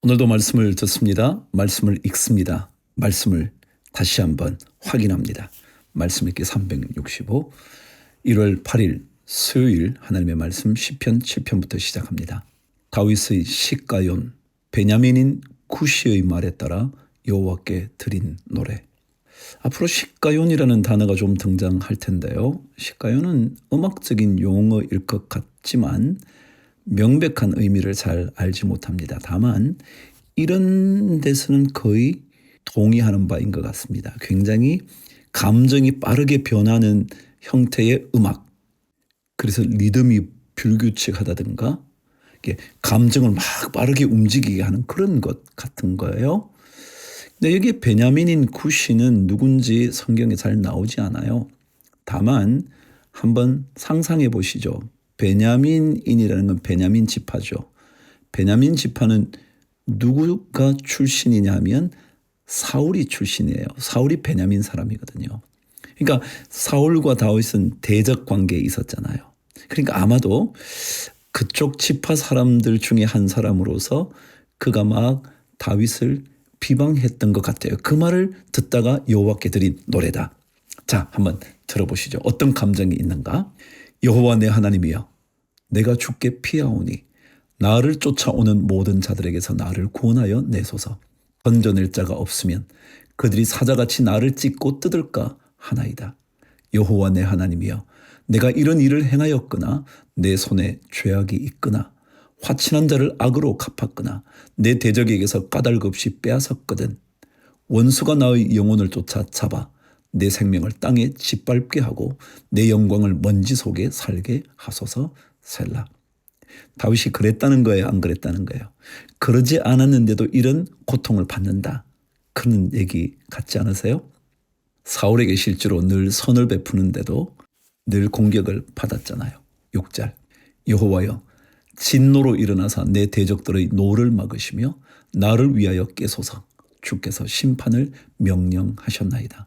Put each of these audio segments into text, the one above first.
오늘도 말씀을 듣습니다. 말씀을 읽습니다. 말씀을 다시 한번 확인합니다. 말씀 읽기 365 1월 8일 수요일 하나님의 말씀 10편 7편부터 시작합니다. 다윗의 시가yon 베냐민인 쿠시의 말에 따라 여호와께 드린 노래 앞으로 시가연이라는 단어가 좀 등장할 텐데요. 시가연은 음악적인 용어일 것 같지만 명백한 의미를 잘 알지 못합니다. 다만 이런 데서는 거의 동의하는 바인 것 같습니다. 굉장히 감정이 빠르게 변하는 형태의 음악. 그래서 리듬이 불규칙하다든가 감정을 막 빠르게 움직이게 하는 그런 것 같은 거예요. 근데 여기 베냐민인 구시는 누군지 성경에 잘 나오지 않아요. 다만 한번 상상해 보시죠. 베냐민인이라는 건 베냐민 지파죠. 베냐민 지파는 누구가 출신이냐 하면 사울이 출신이에요. 사울이 베냐민 사람이거든요. 그러니까 사울과 다윗은 대적 관계에 있었잖아요. 그러니까 아마도 그쪽 지파 사람들 중에 한 사람으로서 그가 막 다윗을 비방했던 것 같아요. 그 말을 듣다가 여호와께 드린 노래다. 자, 한번 들어보시죠. 어떤 감정이 있는가? 여호와 내 하나님이여, 내가 죽게 피하오니 나를 쫓아오는 모든 자들에게서 나를 구원하여 내소서. 던져낼 자가 없으면 그들이 사자같이 나를 찢고 뜯을까 하나이다. 여호와 내 하나님이여, 내가 이런 일을 행하였거나 내 손에 죄악이 있거나 화친한 자를 악으로 갚았거나 내 대적에게서 까닭 없이 빼앗았거든. 원수가 나의 영혼을 쫓아 잡아 내 생명을 땅에 짓밟게 하고 내 영광을 먼지 속에 살게 하소서 셀라. 다윗이 그랬다는 거예요, 안 그랬다는 거예요. 그러지 않았는데도 이런 고통을 받는다. 그런 얘기 같지 않으세요? 사울에게 실제로 늘 선을 베푸는데도 늘 공격을 받았잖아요. 6절 여호와여 진노로 일어나사 내 대적들의 노를 막으시며 나를 위하여 깨소서 주께서 심판을 명령하셨나이다.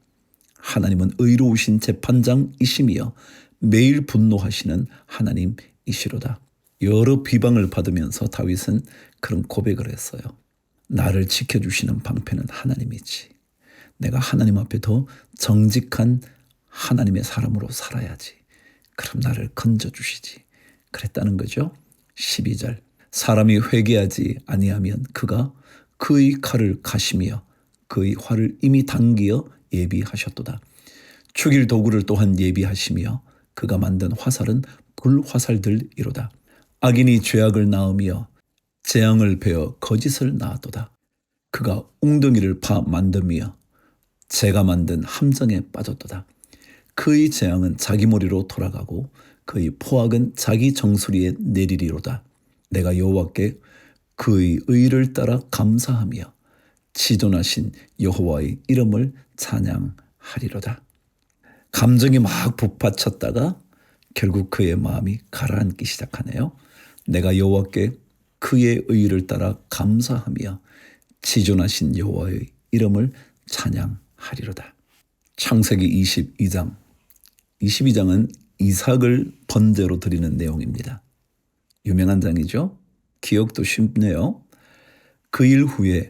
하나님은 의로우신 재판장이시며 매일 분노하시는 하나님이시로다. 여러 비방을 받으면서 다윗은 그런 고백을 했어요. 나를 지켜주시는 방패는 하나님이지. 내가 하나님 앞에 더 정직한 하나님의 사람으로 살아야지. 그럼 나를 건져주시지. 그랬다는 거죠. 12절. 사람이 회개하지 아니하면 그가 그의 칼을 가시며 그의 활을 이미 당기어 예비하셨도다. 죽일 도구를 또한 예비하시며 그가 만든 화살은 불화살들이로다. 악인이 죄악을 낳으며 재앙을 베어 거짓을 낳았도다. 그가 웅덩이를 파 만듦이여 제가 만든 함정에 빠졌도다. 그의 재앙은 자기 머리로 돌아가고 그의 포악은 자기 정수리에 내리리로다. 내가 여호와께 그의 의를 따라 감사하며 지존하신 여호와의 이름을 찬양하리로다. 감정이 막 북받쳤다가 결국 그의 마음이 가라앉기 시작하네요. 내가 여호와께 그의 의를 따라 감사하며 지존하신 여호와의 이름을 찬양하리로다. 창세기 22장 22장은 이삭을 번제로 드리는 내용입니다. 유명한 장이죠. 기억도 쉽네요. 그 일 후에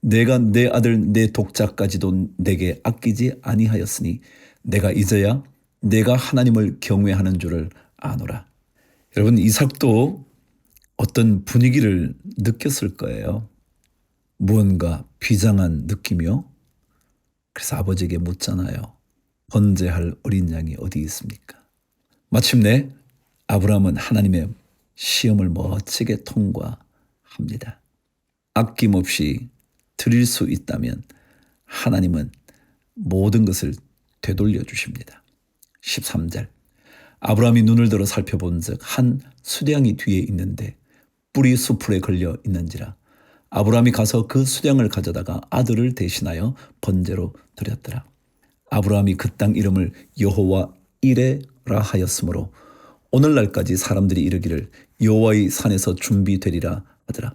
내가 내 아들 내 독자까지도 내게 아끼지 아니하였으니 내가 이제야 내가 하나님을 경외하는 줄을 아노라. 여러분 이삭도 어떤 분위기를 느꼈을 거예요. 무언가 비장한 느낌이요. 그래서 아버지에게 묻잖아요. 번제할 어린 양이 어디 있습니까? 마침내 아브라함은 하나님의 시험을 멋지게 통과합니다. 아낌없이 드릴 수 있다면 하나님은 모든 것을 되돌려 주십니다. 13절 아브라함이 눈을 들어 살펴본즉 한 수량이 뒤에 있는데 뿌리 수풀에 걸려 있는지라 아브라함이 가서 그 수량을 가져다가 아들을 대신하여 번제로 드렸더라. 아브라함이 그 땅 이름을 여호와 이레라 하였으므로 오늘날까지 사람들이 이르기를 여호와의 산에서 준비되리라 하더라.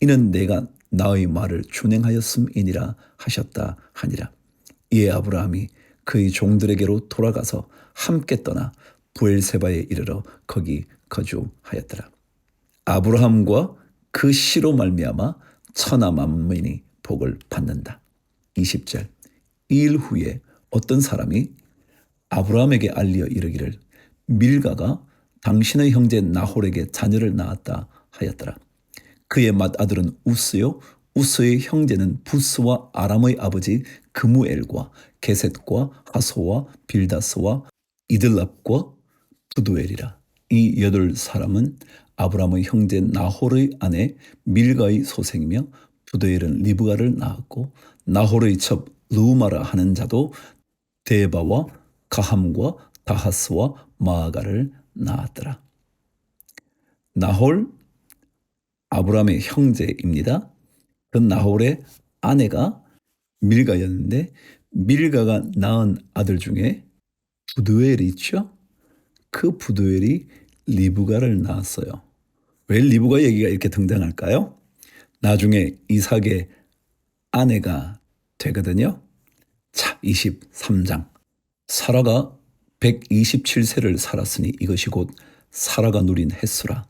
이는 내가 나의 말을 준행하였음이니라 하셨다 하니라 이에 아브라함이 그의 종들에게로 돌아가서 함께 떠나 부엘세바에 이르러 거기 거주하였더라. 아브라함과 그 시로 말미암아 천하 만민이 복을 받는다. 20절 이 일 후에 어떤 사람이 아브라함에게 알려 이르기를 밀가가 당신의 형제 나홀에게 자녀를 낳았다 하였더라. 그의 맏아들은 우스요 우스의 형제는 부스와 아람의 아버지 그무엘과 게셋과 하소와 빌다스와 이들랍과 부두엘이라. 이 여덟 사람은 아브라함의 형제 나홀의 아내 밀가의 소생이며 부두엘은 리브가를 낳았고 나홀의 첩 루마라 하는 자도 데바와 가함과 다하스와 마아가를 낳았더라. 나홀 아브라함의 형제입니다. 그 나홀의 아내가 밀가였는데 밀가가 낳은 아들 중에 부두엘이 있죠. 그 부두엘이 리브가를 낳았어요. 왜 리브가 얘기가 이렇게 등장할까요? 나중에 이삭의 아내가 되거든요. 자, 23장. 사라가 127세를 살았으니 이것이 곧 사라가 누린 햇수라.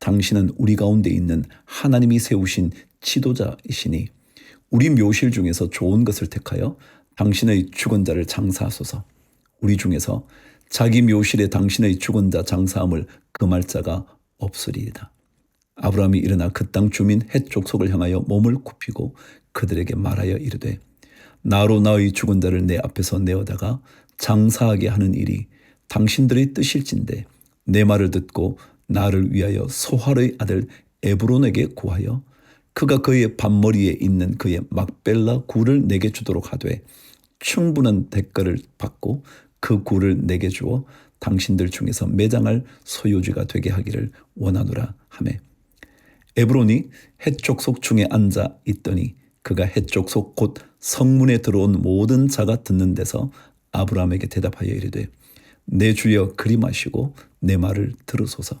당신은 우리 가운데 있는 하나님이 세우신 지도자이시니 우리 묘실 중에서 좋은 것을 택하여 당신의 죽은 자를 장사하소서. 우리 중에서 자기 묘실에 당신의 죽은 자 장사함을 금할 자가 없으리이다. 아브라함이 일어나 그 땅 주민 헷 족속을 향하여 몸을 굽히고 그들에게 말하여 이르되 나로 나의 죽은 자를 내 앞에서 내어다가 장사하게 하는 일이 당신들의 뜻일진데 내 말을 듣고 나를 위하여 소할의 아들 에브론에게 구하여 그가 그의 반머리에 있는 그의 막벨라 굴을 내게 주도록 하되 충분한 대가를 받고 그 굴을 내게 주어 당신들 중에서 매장할 소유주가 되게 하기를 원하노라 하매. 에브론이 해족속 중에 앉아 있더니 그가 해족속 곧 성문에 들어온 모든 자가 듣는 데서 아브라함에게 대답하여 이르되 내 주여 그리 마시고 내 말을 들으소서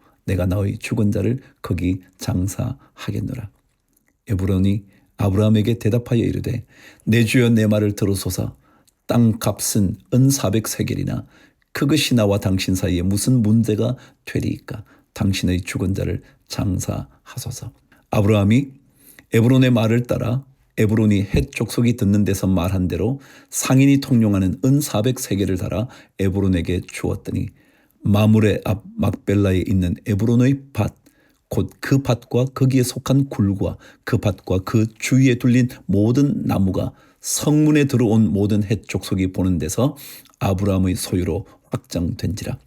내가 너의 죽은 자를 거기 장사하겠노라. 에브론이 아브라함에게 대답하여 이르되 내 주여 내 말을 들으소서 땅 값은 은 400세겔이나 그것이 나와 당신 사이에 무슨 문제가 되리이까 당신의 죽은 자를 장사하소서. 아브라함이 에브론의 말을 따라 에브론이 헷 족속이 듣는 데서 말한 대로 상인이 통용하는 은 400세겔을 달아 에브론에게 주었더니 마물의 앞 막벨라에 있는 에브론의 밭, 곧 그 밭과 거기에 속한 굴과 그 밭과 그 주위에 둘린 모든 나무가 성문에 들어온 모든 헷 족속이 보는 데서 아브라함의 소유로 확장된지라.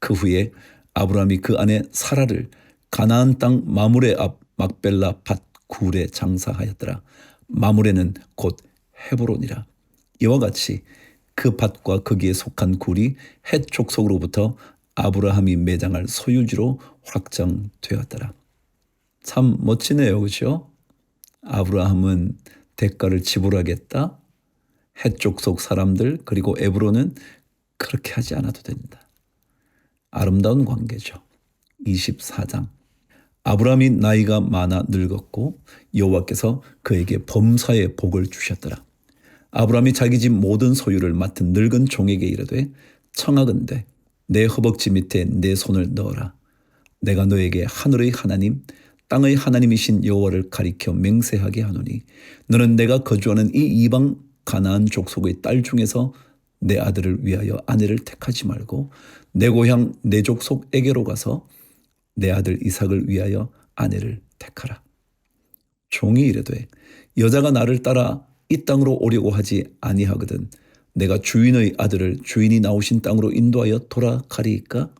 그 후에 아브라함이 그 안에 사라를 가나안 땅 마물의 앞 막벨라 밭 굴에 장사하였더라. 마물에는 곧 헤브론이라. 이와 같이 그 밭과 거기에 속한 굴이 헷 족속으로부터 아브라함이 매장할 소유지로 확장되었더라. 참 멋지네요. 그렇죠? 아브라함은 대가를 지불하겠다. 헷 족속 사람들 그리고 에브로는 그렇게 하지 않아도 된다. 아름다운 관계죠. 24장 아브라함이 나이가 많아 늙었고 여호와께서 그에게 범사의 복을 주셨더라. 아브라함이 자기 집 모든 소유를 맡은 늙은 종에게 이르되 청하건대 내 허벅지 밑에 내 손을 넣어라. 내가 너에게 하늘의 하나님 땅의 하나님이신 여호와를 가리켜 맹세하게 하노니 너는 내가 거주하는 이 이방 가나안 족속의 딸 중에서 내 아들을 위하여 아내를 택하지 말고 내 고향 내 족속에게로 가서 내 아들 이삭을 위하여 아내를 택하라. 종이 이르되 여자가 나를 따라 이 땅으로 오려고 하지 아니하거든 내가 주인의 아들을 주인이 나오신 땅으로 인도하여 돌아가리이까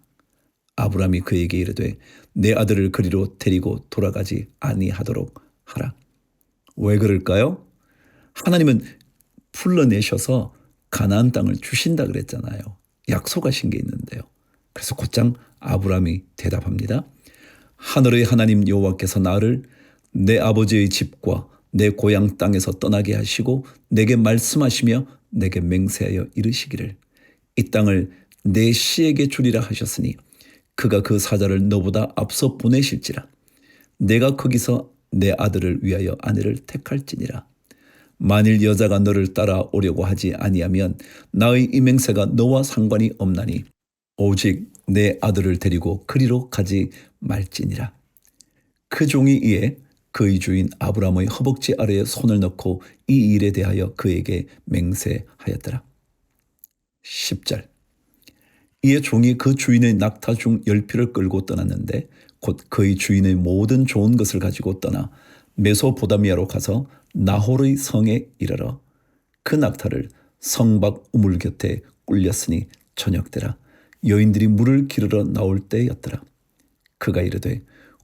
아브라함이 그에게 이르되 내 아들을 그리로 데리고 돌아가지 아니하도록 하라. 왜 그럴까요? 하나님은 불러내셔서 가나안 땅을 주신다 그랬잖아요. 약속하신 게 있는데요. 그래서 곧장 아브라함이 대답합니다. 하늘의 하나님 여호와께서 나를 내 아버지의 집과 내 고향 땅에서 떠나게 하시고 내게 말씀하시며 내게 맹세하여 이르시기를. 이 땅을 내 씨에게 주리라 하셨으니 그가 그 사자를 너보다 앞서 보내실지라. 내가 거기서 내 아들을 위하여 아내를 택할지니라. 만일 여자가 너를 따라 오려고 하지 아니하면 나의 이 맹세가 너와 상관이 없나니 오직 내 아들을 데리고 그리로 가지 말지니라. 그 종이 이에 그의 주인 아브라함의 허벅지 아래에 손을 넣고 이 일에 대하여 그에게 맹세하였더라. 10절 이에 종이 그 주인의 낙타 중 열피를 끌고 떠났는데 곧 그의 주인의 모든 좋은 것을 가지고 떠나 메소보다미아로 가서 나홀의 성에 이르러 그 낙타를 성박 우물 곁에 꿀렸으니 저녁때라 여인들이 물을 기르러 나올 때였더라. 그가 이르되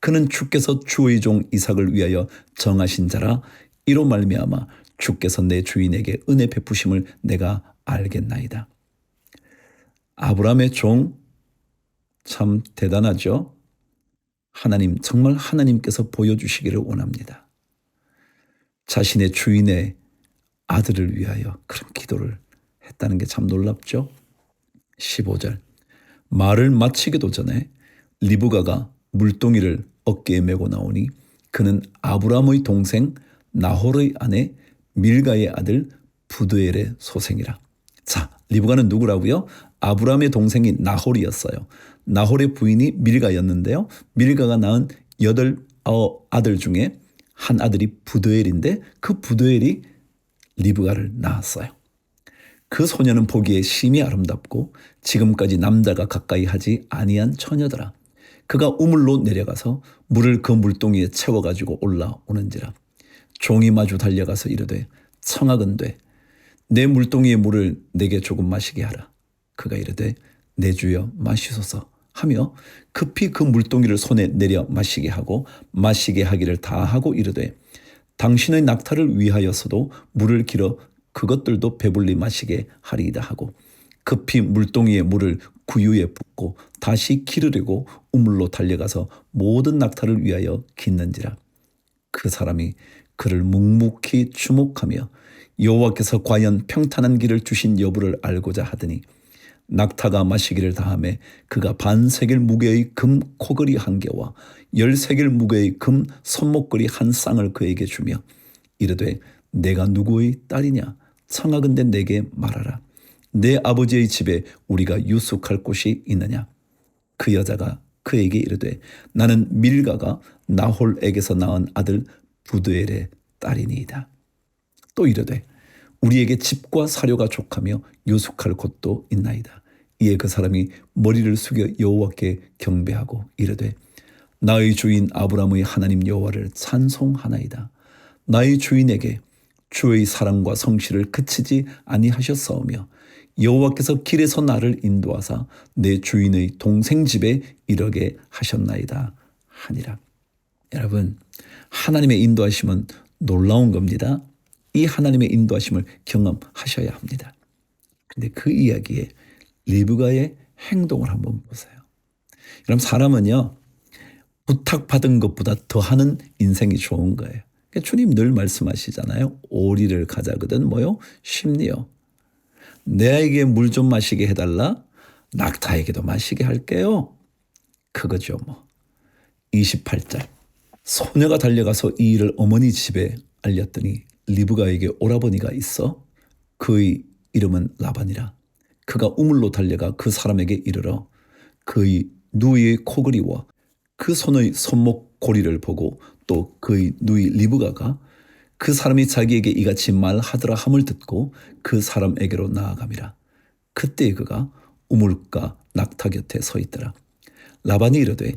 그는 주께서 주의 종 이삭을 위하여 정하신 자라 이로 말미암아 주께서 내 주인에게 은혜 베푸심을 내가 알겠나이다. 아브라함의 종 참 대단하죠? 하나님, 정말 하나님께서 보여주시기를 원합니다. 자신의 주인의 아들을 위하여 그런 기도를 했다는 게 참 놀랍죠? 15절. 말을 마치기도 전에 리브가가 물동이를 어깨에 메고 나오니 그는 아브라함의 동생 나홀의 아내 밀가의 아들 부드엘의 소생이라. 자, 리브가는 누구라고요? 아브라함의 동생이 나홀이었어요. 나홀의 부인이 밀가였는데요. 밀가가 낳은 여덟 아들 중에 한 아들이 부드엘인데 그 부드엘이 리브가를 낳았어요. 그 소녀는 보기에 심히 아름답고 지금까지 남자가 가까이 하지 아니한 처녀더라. 그가 우물로 내려가서 물을 그 물동이에 채워가지고 올라오는지라. 종이 마주 달려가서 이르되 청하건대 내 물동이의 물을 내게 조금 마시게 하라. 그가 이르되 내 주여 마시소서 하며 급히 그 물동이를 손에 내려 마시게 하고 마시게 하기를 다 하고 이르되 당신의 낙타를 위하여서도 물을 길어 그것들도 배불리 마시게 하리이다 하고 급히 물동이의 물을 구유에 붓고 다시 기르려고 우물로 달려가서 모든 낙타를 위하여 깃는지라. 그 사람이 그를 묵묵히 주목하며 여호와께서 과연 평탄한 길을 주신 여부를 알고자 하더니 낙타가 마시기를 다함에 그가 반세겔 무게의 금 코걸이 한 개와 열세겔 무게의 금 손목걸이 한 쌍을 그에게 주며 이르되 내가 누구의 딸이냐? 청하건대 내게 말하라 내 아버지의 집에 우리가 유숙할 곳이 있느냐 그 여자가 그에게 이르되 나는 밀가가 나홀에게서 낳은 아들 부드엘의 딸이니이다 또 이르되 우리에게 집과 사료가 족하며 유숙할 곳도 있나이다. 이에 그 사람이 머리를 숙여 여호와께 경배하고 이르되 나의 주인 아브라함의 하나님 여호와를 찬송하나이다. 나의 주인에게 주의 사랑과 성실을 그치지 아니하셨사오며 여호와께서 길에서 나를 인도하사 내 주인의 동생 집에 이르게 하셨나이다 하니라. 여러분 하나님의 인도하심은 놀라운 겁니다. 이 하나님의 인도하심을 경험하셔야 합니다. 근데 그 이야기에 리브가의 행동을 한번 보세요. 그럼 사람은요, 부탁받은 것보다 더 하는 인생이 좋은 거예요. 그러니까 주님 늘 말씀하시잖아요. 오리를 가자거든 뭐요? 심리요. 내에게 물 좀 마시게 해달라. 낙타에게도 마시게 할게요. 그거죠 뭐. 28절. 소녀가 달려가서 이 일을 어머니 집에 알렸더니 리브가에게 오라버니가 있어 그의 이름은 라반이라 그가 우물로 달려가 그 사람에게 이르러 그의 누이의 코그리와 그 손의 손목 고리를 보고 또 그의 누이 리브가가 그 사람이 자기에게 이같이 말하더라 함을 듣고 그 사람에게로 나아감이라 그때 그가 우물가 낙타 곁에 서 있더라. 라반이 이르되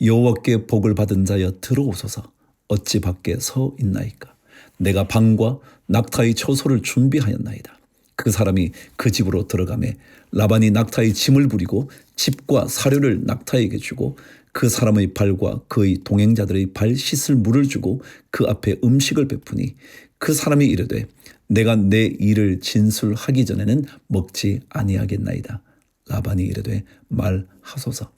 여호와께 복을 받은 자여 들어오소서. 어찌 밖에 서 있나이까? 내가 방과 낙타의 처소를 준비하였나이다. 그 사람이 그 집으로 들어가매 라반이 낙타의 짐을 부리고 집과 사료를 낙타에게 주고 그 사람의 발과 그의 동행자들의 발 씻을 물을 주고 그 앞에 음식을 베푸니 그 사람이 이르되 내가 내 일을 진술하기 전에는 먹지 아니하겠나이다. 라반이 이르되 말하소서.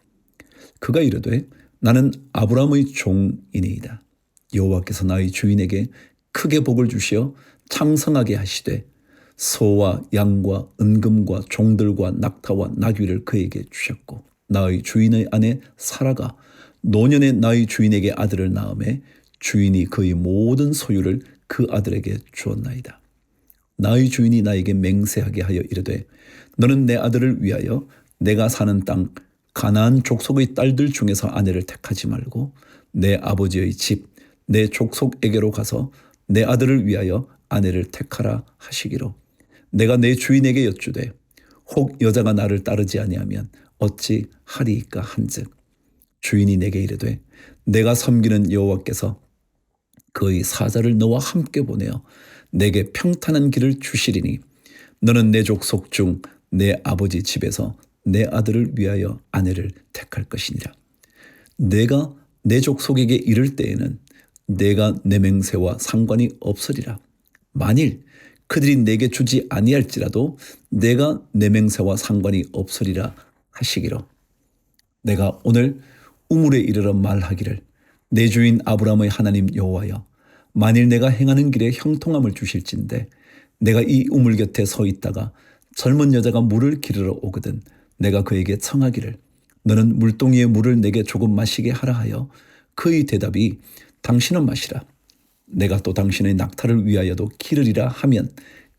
그가 이르되 나는 아브라함의 종이니이다. 여호와께서 나의 주인에게 크게 복을 주시어 창성하게 하시되 소와 양과 은금과 종들과 낙타와 나귀를 그에게 주셨고 나의 주인의 아내 사라가 노년의 나의 주인에게 아들을 낳음에 주인이 그의 모든 소유를 그 아들에게 주었나이다. 나의 주인이 나에게 맹세하게 하여 이르되 너는 내 아들을 위하여 내가 사는 땅 가나안 족속의 딸들 중에서 아내를 택하지 말고 내 아버지의 집 내 족속에게로 가서 내 아들을 위하여 아내를 택하라 하시기로 내가 내 주인에게 여쭈되 혹 여자가 나를 따르지 아니하면 어찌 하리이까 한즉 주인이 내게 이르되 내가 섬기는 여호와께서 그의 사자를 너와 함께 보내어 내게 평탄한 길을 주시리니 너는 내 족속 중 내 아버지 집에서 내 아들을 위하여 아내를 택할 것이니라. 내가 내 족속에게 이를 때에는 내가 내 맹세와 상관이 없으리라. 만일 그들이 내게 주지 아니할지라도 내가 내 맹세와 상관이 없으리라 하시기로. 내가 오늘 우물에 이르러 말하기를 내 주인 아브라함의 하나님 여호와여 만일 내가 행하는 길에 형통함을 주실진데 내가 이 우물 곁에 서 있다가 젊은 여자가 물을 기르러 오거든 내가 그에게 청하기를 너는 물동이의 물을 내게 조금 마시게 하라 하여 그의 대답이 당신은 마시라 내가 또 당신의 낙타를 위하여도 기르리라 하면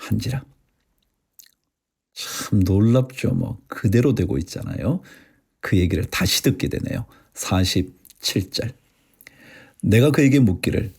한지라. 참 놀랍죠 뭐. 그대로 되고 있잖아요. 그 얘기를 다시 듣게 되네요. 47절. 내가 그에게 묻기를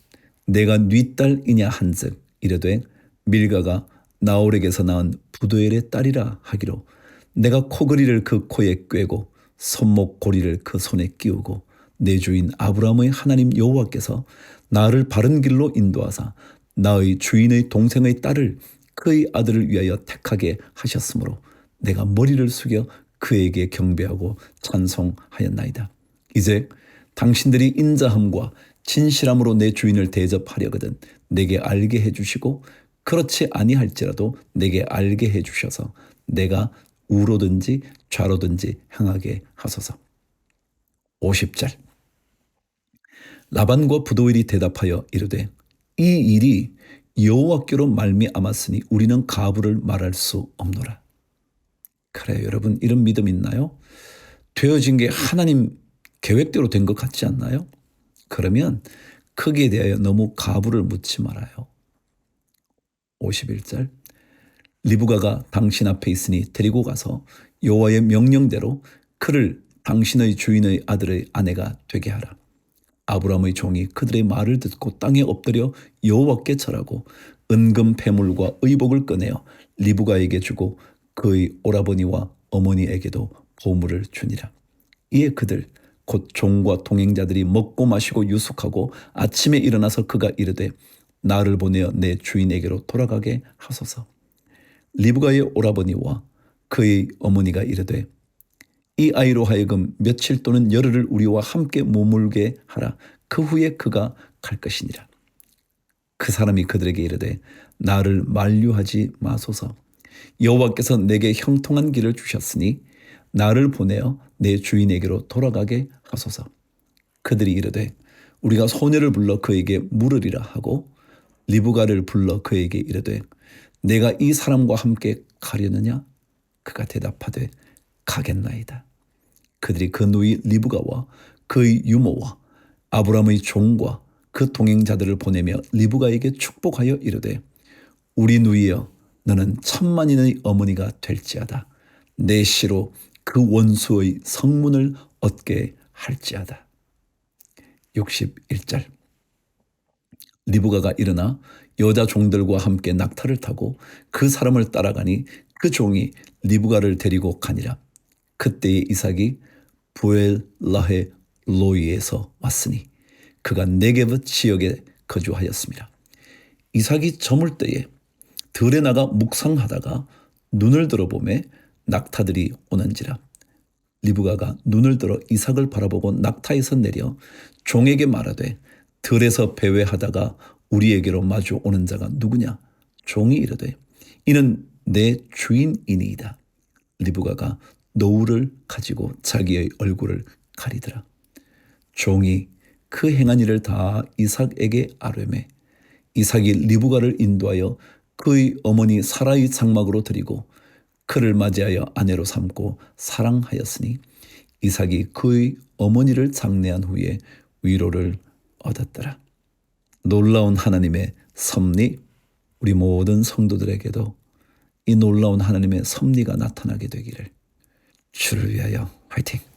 내가 네 딸이냐 한즉 이르되 밀가가 나홀에게서 낳은 부도엘의 딸이라 하기로 내가 코걸이를 그 코에 꿰고 손목 고리를 그 손에 끼우고 내 주인 아브라함의 하나님 여호와께서 나를 바른 길로 인도하사 나의 주인의 동생의 딸을 그의 아들을 위하여 택하게 하셨으므로 내가 머리를 숙여 그에게 경배하고 찬송하였나이다. 이제 당신들이 인자함과 진실함으로 내 주인을 대접하려거든 내게 알게 해주시고 그렇지 아니할지라도 내게 알게 해주셔서 내가 우로든지 좌로든지 향하게 하소서. 50절 라반과 부도일이 대답하여 이르되 이 일이 여호와께로 말미암았으니 우리는 가부를 말할 수 없노라. 그래 여러분 이런 믿음 있나요? 되어진 게 하나님 계획대로 된 것 같지 않나요? 그러면 크기에 대하여 너무 가부를 묻지 말아요. 51절 리브가가 당신 앞에 있으니 데리고 가서 여호와의 명령대로 그를 당신의 주인의 아들의 아내가 되게 하라. 아브라함의 종이 그들의 말을 듣고 땅에 엎드려 여호와께 절하고 은금 패물과 의복을 꺼내어 리브가에게 주고 그의 오라버니와 어머니에게도 보물을 주니라. 이에 그들 곧 종과 동행자들이 먹고 마시고 유숙하고 아침에 일어나서 그가 이르되 나를 보내어 내 주인에게로 돌아가게 하소서. 리브가의 오라버니와 그의 어머니가 이르되 이 아이로 하여금 며칠 또는 열흘을 우리와 함께 머물게 하라. 그 후에 그가 갈 것이니라. 그 사람이 그들에게 이르되 나를 만류하지 마소서. 여호와께서 내게 형통한 길을 주셨으니 나를 보내어 내 주인에게로 돌아가게 하소서. 그들이 이르되 우리가 소녀를 불러 그에게 물으리라 하고 리브가를 불러 그에게 이르되 내가 이 사람과 함께 가려느냐? 그가 대답하되 가겠나이다. 그들이 그 누이 리브가와 그의 유모와 아브라함의 종과 그 동행자들을 보내며 리브가에게 축복하여 이르되 우리 누이여 너는 천만인의 어머니가 될지어다. 내 시로 그 원수의 성문을 얻게 할지어다. 61절 리브가가 일어나 여자 종들과 함께 낙타를 타고 그 사람을 따라가니 그 종이 리브가를 데리고 가니라. 그때에 이삭이 부엘 라헤 로이에서 왔으니 그가 네게브 지역에 거주하였습니다. 이삭이 저물 때에 들에 나가 묵상하다가 눈을 들어보매 낙타들이 오는지라. 리브가가 눈을 들어 이삭을 바라보고 낙타에서 내려 종에게 말하되 들에서 배회하다가 우리에게로 마주 오는 자가 누구냐? 종이 이르되 이는 내 주인이니이다. 리브가가 노울을 가지고 자기의 얼굴을 가리더라 종이 그 행한 일을 다 이삭에게 아뢰매 이삭이 리브가를 인도하여 그의 어머니 사라의 장막으로 드리고 그를 맞이하여 아내로 삼고 사랑하였으니 이삭이 그의 어머니를 장례한 후에 위로를 얻었더라. 놀라운 하나님의 섭리, 우리 모든 성도들에게도 이 놀라운 하나님의 섭리가 나타나게 되기를 주를 위하여 화이팅!